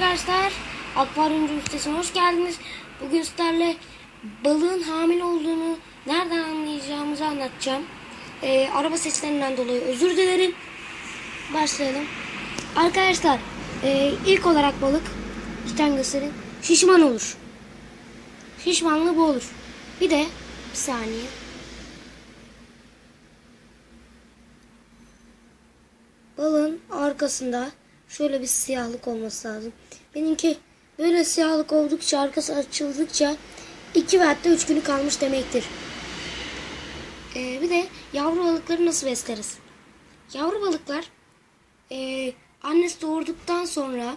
Arkadaşlar akvaryumcu üstesine hoş geldiniz. Bugün sizlerle balığın hamile olduğunu nereden anlayacağımızı anlatacağım. Ee, araba seçlerinden dolayı özür dilerim. Başlayalım. Arkadaşlar e, ilk olarak balık göstereyim. Şişman olur. Şişmanlığı bu olur. Bir de bir saniye. Balığın arkasında şöyle bir siyahlık olması lazım. Benimki böyle siyahlık oldukça arkası açıldıkça 2 ve hatta 3 günü kalmış demektir. Ee, bir de yavru balıkları nasıl besleriz? Yavru balıklar ee, annesi doğurduktan sonra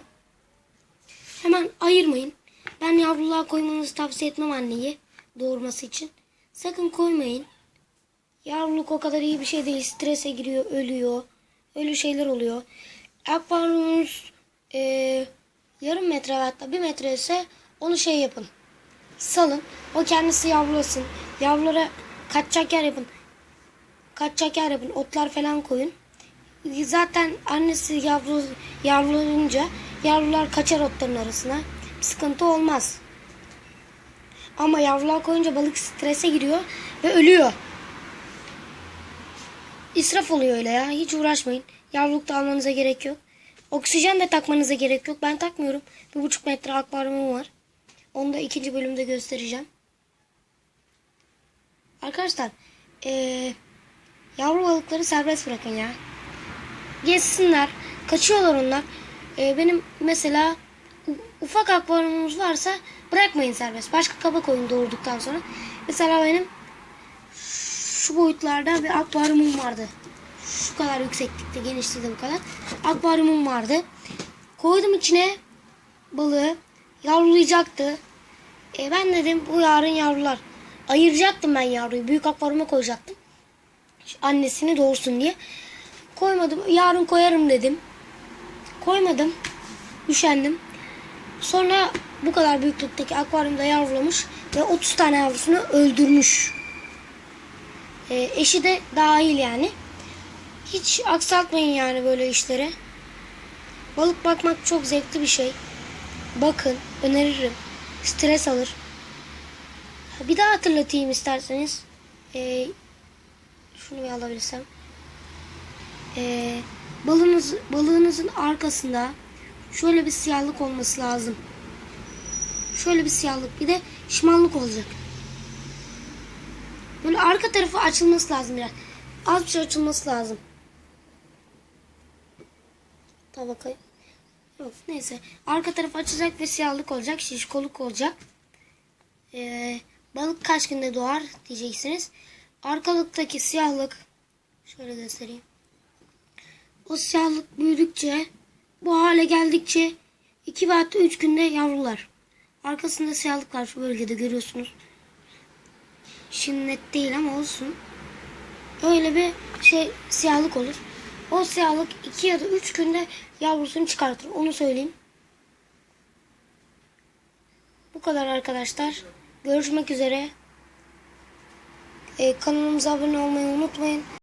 hemen ayırmayın. Ben yavruluğa koymanızı tavsiye etmem anneyi doğurması için. Sakın koymayın. Yavruluk o kadar iyi bir şey değil. Strese giriyor, ölüyor. Öyle şeyler oluyor. Akvaryumunuz e, yarım metre hatta bir metre ise onu şey yapın. Salın. O kendisi yavrulasın. Yavrulara kaçacak yer yapın. Kaçacak yer yapın. Otlar falan koyun. Zaten annesi yavru, yavrulanınca yavrular kaçar otların arasına. Bir sıkıntı olmaz. Ama yavrular koyunca balık strese giriyor ve ölüyor. İsraf oluyor öyle ya. Hiç uğraşmayın. Yavruluk da almanıza gerek yok. Oksijen de takmanıza gerek yok. Ben takmıyorum. Bir buçuk metre akvaryumum var. Onu da ikinci bölümde göstereceğim. Arkadaşlar ee, yavru balıkları serbest bırakın ya. Gezsinler. Kaçıyorlar onlar. Ee, benim mesela ufak akvaryumumuz varsa bırakmayın serbest. Başka kaba koyun doğurduktan sonra. Mesela benim şu boyutlarda bir akvaryumum vardı. Şu kadar yükseklikte, genişliğinde bu kadar. Akvaryumum vardı. Koydum içine balığı. Yavrulayacaktı. E ben dedim bu yarın yavrular. Ayıracaktım ben yavruyu. Büyük akvaryuma koyacaktım. Annesini doğursun diye. Koymadım. Yarın koyarım dedim. Koymadım. Üşendim. Sonra bu kadar büyüklükteki akvaryumda yavrulamış ve 30 tane yavrusunu öldürmüş. E, eşi de dahil yani. Hiç aksatmayın yani böyle işleri. Balık bakmak çok zevkli bir şey. Bakın, öneririm. Stres alır. Bir daha hatırlatayım isterseniz. E, şunu bir alabilirsem. E, balığınız, balığınızın arkasında şöyle bir siyahlık olması lazım. Şöyle bir siyahlık. Bir de şişmanlık olacak. Böyle arka tarafı açılması lazım biraz. Az bir şey açılması lazım. Tabii bakayım. Yok neyse. Arka tarafı açacak ve siyahlık olacak. Şişkoluk olacak. Ee, balık kaç günde doğar diyeceksiniz. Arkalıktaki siyahlık şöyle göstereyim. O siyahlık büyüdükçe bu hale geldikçe 2 ve hatta 3 günde yavrular. Arkasında siyahlık var şu bölgede görüyorsunuz. Şimdi net değil ama olsun. Öyle bir şey siyahlık olur. O siyahlık 2 ya da 3 günde yavrusunu çıkartır. Onu söyleyeyim. Bu kadar arkadaşlar. Görüşmek üzere. Ee, kanalımıza abone olmayı unutmayın.